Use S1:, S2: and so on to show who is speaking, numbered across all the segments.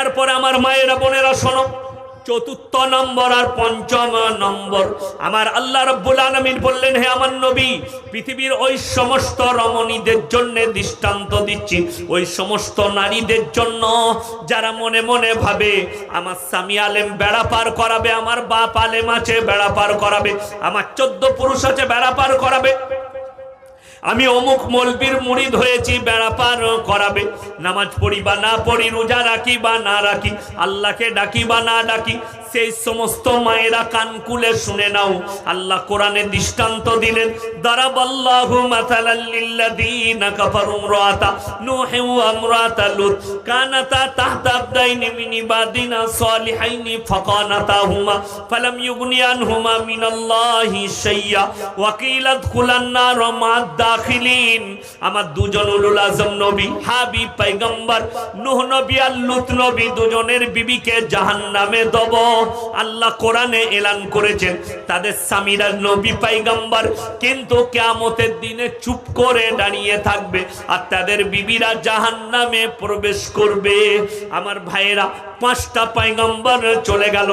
S1: এরপরে আমার মায়েরা, বোনেরা, শোনো। চতুর্থ নম্বর আর পঞ্চম নম্বর। আমার আল্লাহ রব্বুল আলমিন বললেন, হে আমার নবী, পৃথিবীর ওই সমস্ত রমণীদের জন্য দৃষ্টান্ত দিচ্ছি। ওই সমস্ত নারীদের জন্য যারা মনে মনে ভাবে, আমার স্বামী আলেম বেড়া পার করাবে, আমার বাপ আলেম আছে বেড়া পার করাবে, আমার চোদ্দ পুরুষ আছে বেড়া পার করাবে। আমি অমুক মলবির মুড়িদ হয়েছি, বেড়া পার করাবে। নামাজ পড়ি বা না পড়ি, রোজা রাখি বা না রাখি, আল্লাহকে ডাকি বা না ডাকি সেই সমস্ত মায়েরা কান কুলে শুনে নাও। আল্লাহ কোরআনে দৃষ্টান্ত দিলেন, দারাবাল্লাহু মাথালাল লিল্লাযীনা কাফারু ইমরাতা নূহি ওয়া ইমরাতা লুত। কানাতা তাহতা আবদাইনি মিন ইবাদিনা সালিহাইনি ফাকানাতাহুমা ফালাম ইউগনি আনহুমা মিনাল্লাহি শাইয়্যা ওয়া কিলা আদখুলান নার মা'আদ দাখিলিন। আমার দুজন উলুল আজম নবী, হাবিব পয়গম্বর নূহ নবী আর লুত নবী দুজনের বিবিকে জাহান্নামে দেব আল্লাহ কোরআনে এলান করেছেন, তাদের স্বামীরা নবী পাইগাম্বার, কিন্তু কিয়ামতের দিনে চুপ করে দাঁড়িয়ে থাকবে আর তাদের বিবিরা জাহান্নামে প্রবেশ করবে। আমার ভাইয়েরা, পাঁচটা পয়গম্বর চলে গেল।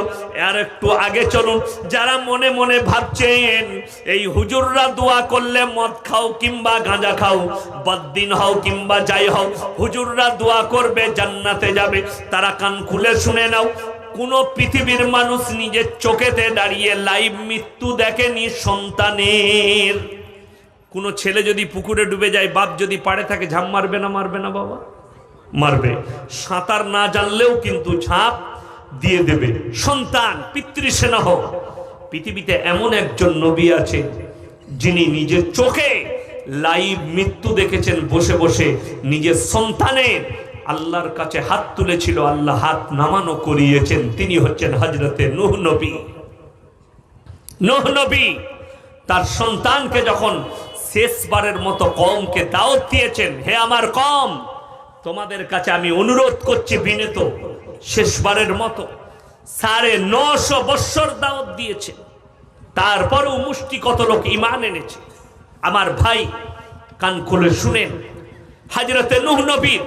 S1: আর একটু আগে চলুন, যারা মনে মনে ভাবছেন, এই হুজুররা দোয়া করলে মদ খাও কিংবা গাঁজা খাও, বদ্দিন হও কিংবা যাই হও, হুজুররা দোয়া করবে, জান্নাতে যাবে। তারা কান খুলে শুনে নাও কোন পৃথিবীর মানুষ নিজের চোখেতে দাঁড়িয়ে লাইভ মৃত্যু দেখেনি সন্তানের। কোনো ছেলে যদি পুকুরে ডুবে যায়, বাপ যদি পাড়ে থাকে, ঝাঁপ মারবে না মারবে না বাবা? মারবে। সাঁতার না জানলেও কিন্তু ঝাঁপ দিয়ে দেবে। সন্তান, পিতৃসেনা হোক। পৃথিবীতে এমন একজন নবী আছে, যিনি নিজের চোখে লাইভ মৃত্যু দেখেছেন, বসে বসে নিজের সন্তানের আল্লাহর কাছে হাত তুলেছিল, আল্লাহ হাত নামানো করিয়েছেন। তিনি হচ্ছেন হজরতে নুহ নবী। নুহ নবী তার সন্তানকে যখন শেষবারের মতো কমকে দাওয়াত দিয়েছেন, হে আমার কম তোমাদের কাছে আমি অনুরোধ করছি বিনীত, শেষবারের মতো সাড়ে নশো বৎসর দাওয়াত দিয়েছে। তারপরেও মুষ্টি কত লোক ইমান এনেছে? আমার ভাই কান খুলে শুনেন হাজরতে নুহ নবীর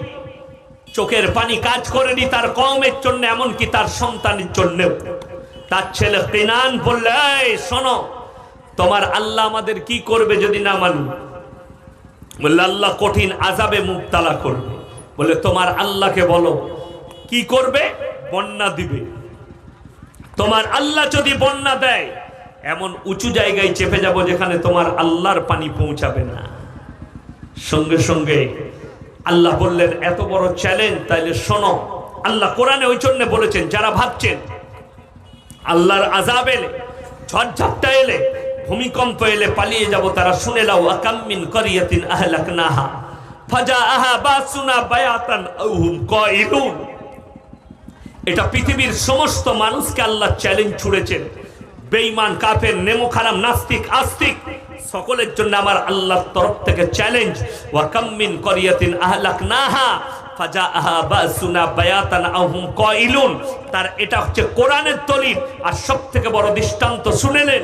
S1: চোখের পানি কাজ করেনি তার কমের জন্য, এমনকি তার সন্তানের জন্যেও তার ছেলে কিনান বললে শোনো, তোমার আল্লাহ আমাদের কি করবে যদি না মানু? বললে, আল্লাহ কঠিন আজাবে মুক্তালা করবে। বলে তোমার আল্লাহকে বলো, কি করবে? বন্যা দিবে। তোমার আল্লাহ যদি বন্যা দেয়, এমন উঁচু জায়গায় চেপে যাব যেখানে তোমার আল্লাহর পানি পৌঁছাবে না। সঙ্গে সঙ্গে আল্লাহ বললেন, এত বড় চ্যালেঞ্জ তাইলে শোনো। আল্লাহ কোরআনে ওই জন্য বলেছেন, যারা ভাবছেন আল্লাহর আজাব এলে, ঝড়ঝাপটা এলে, ভূমিকম্প এলে পালিয়ে যাব, তারা শুনে লাও আকাম্মিন করিয়াতিন আহলাকনাহা ফাজা আহা বাসুনা বায়াতান আউহুম কাইলুন এটা পৃথিবীর সমস্ত মানুষকে আল্লাহ চ্যালেঞ্জ ছুড়েছেন। বেঈমান, কাফের নেমো খারাম নাস্তিক, আস্তিক সকলের জন্য আমার আল্লাহর তরফ থেকে চ্যালেঞ্জ ওয়া কাম্মিন করিয়াতিন আহলাক নাহা ফাজা আহা বাসুনা বায়াতান আহুম কইলুন তার এটা হচ্ছে কোরআনের দলিল। আর সব থেকে বড় দৃষ্টান্ত শুনেলেন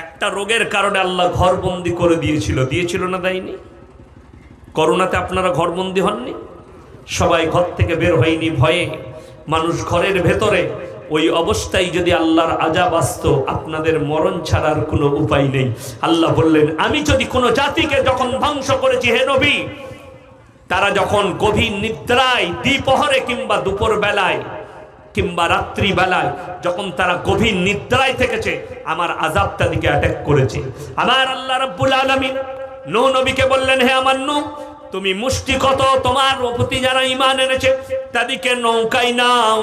S1: একটা রোগের কারণে আল্লাহ ঘরবন্দি করে দিয়েছিল। দিয়েছিল না দেয়নি? করোনাতে আপনারা ঘরবন্দি হননি? সবাই ঘর থেকে বের হয়নি ভয়ে। মানুষ ঘরের ভেতরে ওই অবস্থায় যদি আল্লাহর আজাব আসত, আপনাদের মরণ ছাড়ার কোনো উপায় নেই। আল্লাহ বললেন, আমি যদি কোনো জাতিকে যখন ধ্বংস করেছি, হে নবী, তারা যখন গভীর নিদ্রায় দ্বিপহরে কিংবা দুপুর বেলায় কিংবা রাত্রি বেলায় যখন তারা গভীর নিদ্রায় থেকেছে, আমার আজাব তাদেরকে অ্যাটাক করেছে। আমার আল্লাহ রাব্বুল আলামিন নূহ নবীকে বললেন, হে আমার নূহ তুমি মুষ্টি কত তোমার প্রতি যারা ইমান এনেছে, তাদেরকে নৌকায় নাও।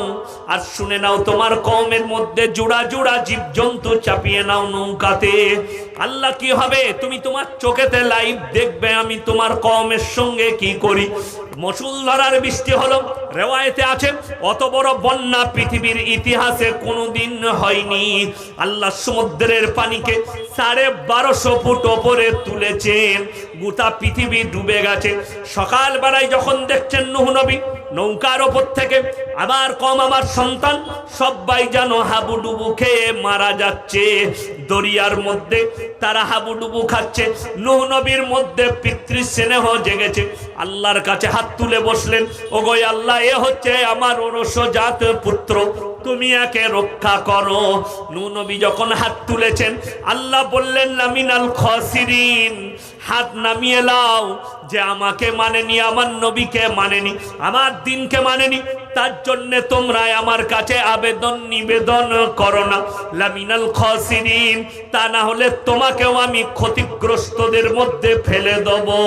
S1: আর শুনে নাও, তোমার কমের মধ্যে জোড়া জোড়া জীবজন্তু চাপিয়ে নাও নৌকাতে। আল্লাহ কি হবে? তুমি তোমার চোখেতে লাইভ দেখবে আমি তোমার কমের সঙ্গে কি করি। মুসুলধারার বৃষ্টি হলো, রেওয়ায়েতে আছে, অত বড় বন্যা পৃথিবীর ইতিহাসে কোনোদিন হয়নি। আল্লাহ সমুদ্রের পানিকে সাড়ে বারোশো ফুট ওপরে তুলেছেন গোটা পৃথিবী ডুবে গেছে। সকাল বেলায় যখন দেখছেন নুহ নবী নৌকার ওপর থেকে আবার কম আমার সন্তান, সবাই যেন হাবুডুবু খেয়ে মারা যাচ্ছে। দরিয়ার মধ্যে তারা হাবুডুবু খাচ্ছে, নুহ নবীর মধ্যে পিতৃ স্নেহ জেগেছে। আল্লাহর কাছে হাত তুলে বসলেন, ওগো আল্লাহ, এ হচ্ছে আমার ওরস জাত পুত্র, তুমি একে রক্ষা করো। নবী যখন হাত তুলেছেন, আল্লাহ বললেন নামিনাল খসিরিন, হাত নামিয়ে লাও যে আমাকে মানেনি, আমার নবীকে মানেনি, আমার দিনকে মানেনি, তার জন্য তোমরা আমার কাছে আবেদন, নিবেদন করো না। লামিনাল খসিরিন, তা না হলে তোমাকেও আমি ক্ষতিগ্রস্তদের মধ্যে ফেলে দেবো।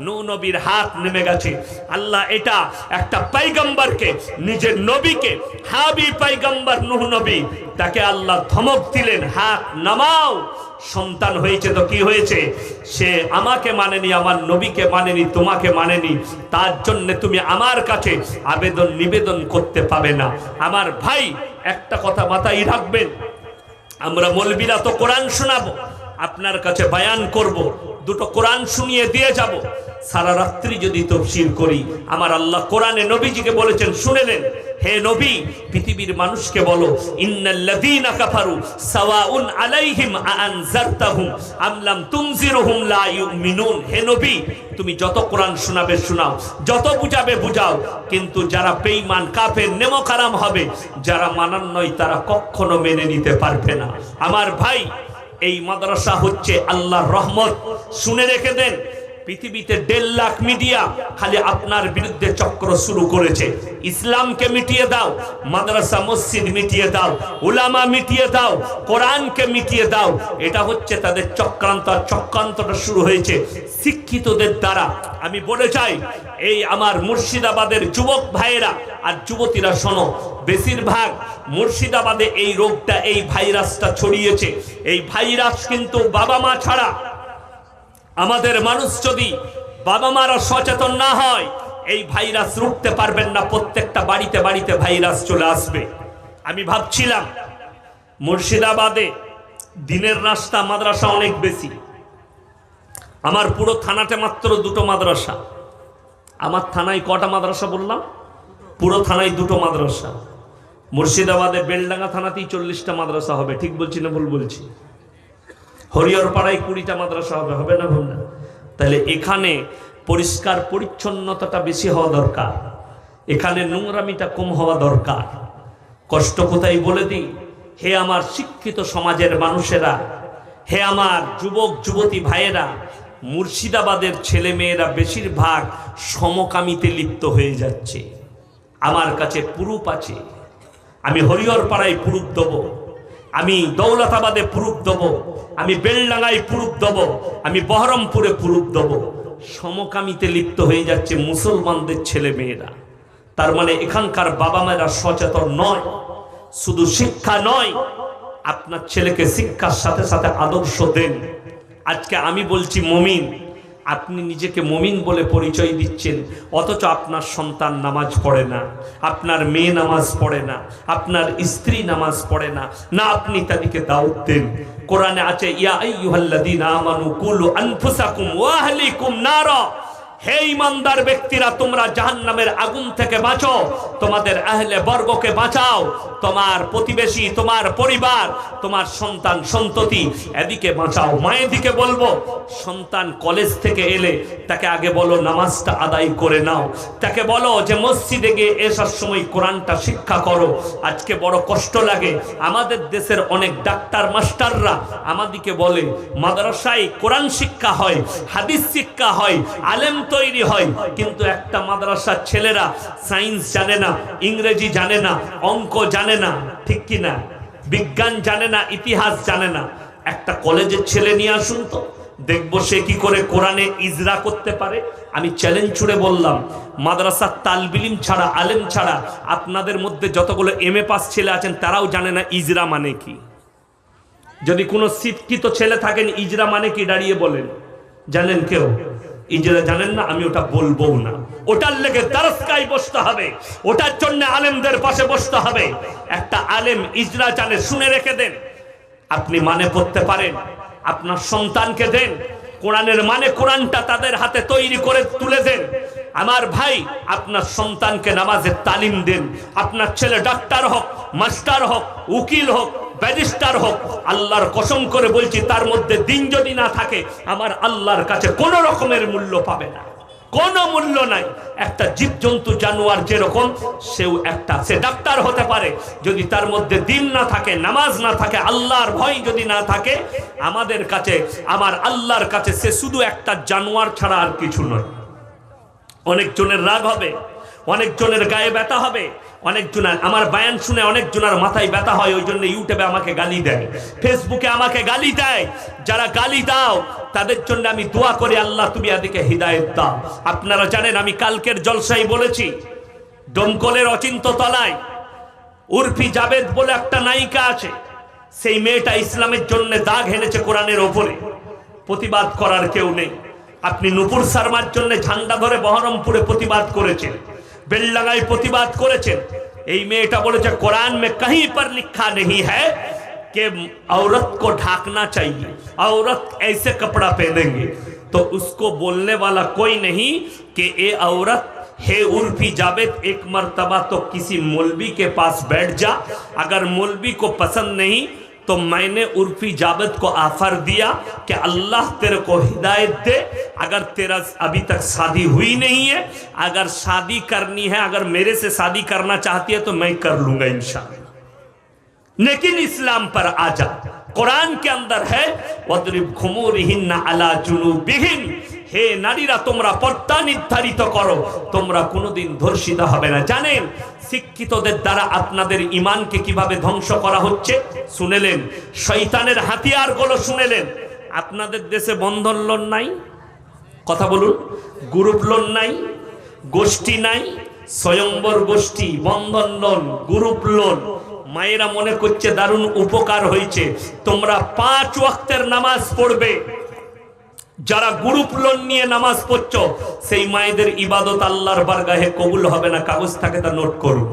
S1: নবীর হাত নেমে গেছে। আল্লাহ এটা একটা পাইগাম্বারকে, নিজের নবীকে, হাবি পাইগাম্বার নূহ নবী, তাকে আল্লাহ ধমক দিলেন, হাত নামাও। সন্তান হয়েছে তো কি হয়েছে? সে আমাকে মানেনি, আমার নবীকে মানেনি, তোমাকে মানেনি। তার জন্য তুমি আমার কাছে আবেদন নিবেদন করতে পাবে না। আমার ভাই, একটা কথা মাথায় রাখবেন। আমরা মলবিরা তো কোরআন শোনাবো, আপনার কাছে বায়ান করব। দুটো কোরআন শুনিয়ে দিয়ে যাব। সারা রাত্রি যদি তফসিল করি, আমার আল্লাহ কোরআনে নবীজিকে বলেছেন শুনেলেন হে নবী, পৃথিবীর মানুষকে বলো আলাইহিম হে নবী, তুমি যত কোরআন শোনাবে শোনাও, যত বুঝাবে বুঝাও, কিন্তু যারা বেঈমান, কাফের, নেমকারাম হবে, যারা মানান নয়, তারা কখনো মেনে নিতে পারবে না। আমার ভাই এই মাদ্রাসা হচ্ছে আল্লাহর রহমত। শুনে রেখে দেন পৃথিবীতে দেড় লাখ মিডিয়া খালি আপনার বিরুদ্ধে চক্র শুরু করেছে। ইসলামকে মিটিয়ে দাও, মাদ্রাসা, মসজিদ মিটিয়ে দাও, উলামা মিটিয়ে দাও, কোরআনকে মিটিয়ে দাও। এটা হচ্ছে তাদের চক্রান্ত চক্রান্তটা শুরু হয়েছে শিক্ষিতদের দ্বারা। আমি বলে চাই এই আমার মুর্শিদাবাদের যুবক ভাইয়েরা আর যুবতীরা শোনো, বেশিরভাগ মুর্শিদাবাদে এই রোগটা, এই ভাইরাসটা ছড়িয়েছে। এই ভাইরাস কিন্তু বাবা মা ছাড়া আমাদের মানুষ যদি বাবা মারা সচেতন না হয়, এই ভাইরাস রুখতে পারবেন না, প্রত্যেকটা বাড়িতে বাড়িতে ভাইরাস চলে আসবে। আমি ভাবছিলাম, মুর্শিদাবাদে দিনের রাস্তা মাদ্রাসা অনেক বেশি। আমার পুরো থানাতে মাত্র দুটো মাদ্রাসা। আমার থানায় কটা মাদ্রাসা বললাম? পুরো থানায় দুটো মাদ্রাসা। মুর্শিদাবাদে বেলডাঙ্গা থানাতেই চল্লিশটা মাদ্রাসা হবে, ঠিক বলছি না ভুল বলছি? হরিহর পাড়ায় কুড়িটা মাদ্রাসা হবে হবে না ভুল না? তাহলে এখানে পরিষ্কার পরিচ্ছন্নতাটা বেশি হওয়া দরকার। এখানে নোংরামিটা কম হওয়া দরকার। কষ্ট কোথায় বলে দিই? হে আমার শিক্ষিত সমাজের মানুষেরা, হে আমার যুবক, যুবতী ভাইয়েরা, মুর্শিদাবাদের ছেলে মেয়েরা বেশিরভাগ সমকামিতে লিপ্ত হয়ে যাচ্ছে। আমার কাছে পুরুপ আছে। আমি হরিহর পাড়ায় পুরুপ দেবো। আমি দৌলতাবাদে পুরুপ দেবো, আমি বেলডাঙ্গায় পুরুপ দেবো, আমি বহরমপুরে পুরুপ দেবো। সমকামিতে লিপ্ত হয়ে যাচ্ছে মুসলমানদের ছেলে মেয়েরা। তার মানে এখানকার বাবা মায়েরা সচেতন নয়, শুধু শিক্ষা নয়, আপনার ছেলেকে শিক্ষার সাথে সাথে আদর্শ দেন। আজকে আমি বলছি মমিন আপনি নিজেকে মমিন বলে পরিচয় দিচ্ছেন, অথচ আপনার সন্তান নামাজ পড়ে না, আপনার মেয়ে নামাজ পড়ে না, আপনার স্ত্রী নামাজ পড়ে না। না, আপনি তাদেরকে দাওয়াত দেন। কোরআনে আছে, ইয়া আইয়ুহাল্লাযীনা আমানু কুলু আনফুসাকুম ওয়া আহলিকুম নারা। হে ইমানদার ব্যক্তিরা, তোমরা জাহান নামের আগুন থেকে বাঁচো। তোমাদের আহলে বর্গকে বাঁচাও। তোমার প্রতিবেশী, তোমার পরিবার, তোমার সন্তান, সন্ততি, এদিকে বাঁচাও। মায়েদিকে বলব, সন্তান কলেজ থেকে এলে তাকে আগে বলো, নামাজটা আদায় করে নাও। তাকে বলো যে, মসজিদে গিয়ে এসার সময় কোরআনটা শিক্ষা করো। আজকে বড় কষ্ট লাগে। আমাদের দেশের অনেক ডাক্তার, মাস্টাররা আমাদিকে বলে, মাদ্রাসায় কোরআন শিক্ষা হয়, হাদিস শিক্ষা হয়, আলেম তৈরি হয়, কিন্তু একটা মাদ্রাসার ছেলেরা সায়েন্স জানে না, ইংরেজি জানে না, অঙ্ক জানে না, ঠিক কি না? বিজ্ঞান জানে না, ইতিহাস জানে না। একটা কলেজের ছেলে নিয়ে আসুন তো, দেখব সে কি করে কোরআনে ইজরা করতে পারে। আমি চ্যালেঞ্জ ছুড়ে বললাম, মাদ্রাসার তালবিলিম ছাড়া, আলেম ছাড়া আপনাদের মধ্যে যতগুলো এম এ পাস ছেলে আছেন, তারাও জানে না ইজরা মানে কি। যদি কোনো শিক্ষিত ছেলে থাকেন, ইজরা মানে কি? দাঁড়িয়ে বলেন। জানেন কেউ? ইজরা জানেন না, আমি ওটা বলব না। ওটার লেগে দারসকায় বসতে হবে। ওটার জন্য আলেমদের পাশে বসতে হবে। একটা আলেম ইজরা জানে, শুনে রেখে দেন। আপনি মানে পড়তে পারেন। আপনার সন্তানকে দেন। কোরআনের মানে কোরআনটা তাদের হাতে তৈরি করে তুলে দেন। আমার ভাই, আপনার সন্তানকে নামাজের তালিম দেন। আপনার ছেলে ডাক্তার হোক মাস্টার হোক, উকিল হোক, ব্যারিস্টার হোক, আল্লাহর কসম করে বলছি, তার মধ্যে দিন যদি না থাকে, আমার আল্লাহর কাছে কোনো রকমের মূল্য পাবে না। কোনো মূল্য নাই। একটা জীবজন্তু, জানোয়ার যেরকম, সেও একটা, সে ডাক্তার হতে পারে। যদি তার মধ্যে দিন না থাকে, নামাজ না থাকে, আল্লাহর ভয় যদি না থাকে, আমাদের কাছে, আমার আল্লাহর কাছে সে শুধু একটা জানোয়ার ছাড়া আর কিছু নয়। অনেকজনের রাগ হবে। অনেকজনের গায়ে ব্যথা হবে। অনেকজনের আমার বায়ান শুনে অনেকজনের মাথায় ব্যথা হয় ওই জন্য ইউটিউবে আমাকে গালি দেয়। ফেসবুকে আমাকে গালি দেয়। যারা গালি দাও, তাদের জন্য আমি দোয়া করি, আল্লাহ তুমি এদিকে হৃদায়ত দাও। আপনারা জানেন, আমি কালকের জলসাই বলেছি ডমকলের অচিন্ত তলায় উর্ফি জাবেদ বলে একটা নায়িকা আছে। সেই মেয়েটা ইসলামের জন্য দাগ হেনেছে কোরআনের ওপরে। প্রতিবাদ করার কেউ নেই। আপনি নুপুর শর্মার জন্য ঝান্ডা ধরে বহরমপুরে প্রতিবাদ করেছেন। বেলডাঙ্গায় প্রতিবাদ করেছেন এই মেয়েটা বলেছে কোরআন में कहीं पर लिखा नहीं है कि औरत को ढाकना चाहिए औरत ऐसे कपड़ा पहनेंगे तो उसको बोलने वाला कोई नहीं कि ये औरत हे उर्फी जावेद एक मर्तबा तो किसी मौलवी के पास बैठ जा अगर मौलवी को पसंद नहीं तो मैंने उर्फी जावेद को ऑफ़र दिया कि अल्लाह तेरे को हिदायत दे। अगर तेरा अभी तक शादी हुई नहीं है, अगर शादी करनी है, अगर मेरे से शादी करना चाहती है तो मैं कर लूँगा इंशाल्लाह। लेकिन इस्लाम पर आ जा कुरान के अंदर है, वद्रिब खुमुरिहिन्ना अला जुनुबिहिन। হে নারীরা, তোমরা পর্দা নির্ধারিত করো। তোমরা কোনোদিন ধর্ষিত হবে না। জানেন, শিক্ষিতদের দ্বারা আপনাদের ইমানকে কীভাবে ধ্বংস করা হচ্ছে? শুনেলেন, শয়তানের হাতিয়ারগুলো শুনেলেন। আপনাদের দেশে বন্ধন লোন নাই? কথা বলুন, গ্রুপ লোন নাই? গোষ্ঠী নাই? স্বয়ম্বর গোষ্ঠী, বন্ধন লোন, গ্রুপ লোন। মায়েরা মনে করছে, দারুণ উপকার হয়েছে। তোমরা পাঁচ ওয়াক্তের নামাজ পড়বে। যারা গ্রুপ লোন নিয়ে নামাজ পড়ছ, সেই মায়েদের ইবাদত আল্লাহর বারগাহে কবুল হবে না, কাগজ থাকে তা নোট করুন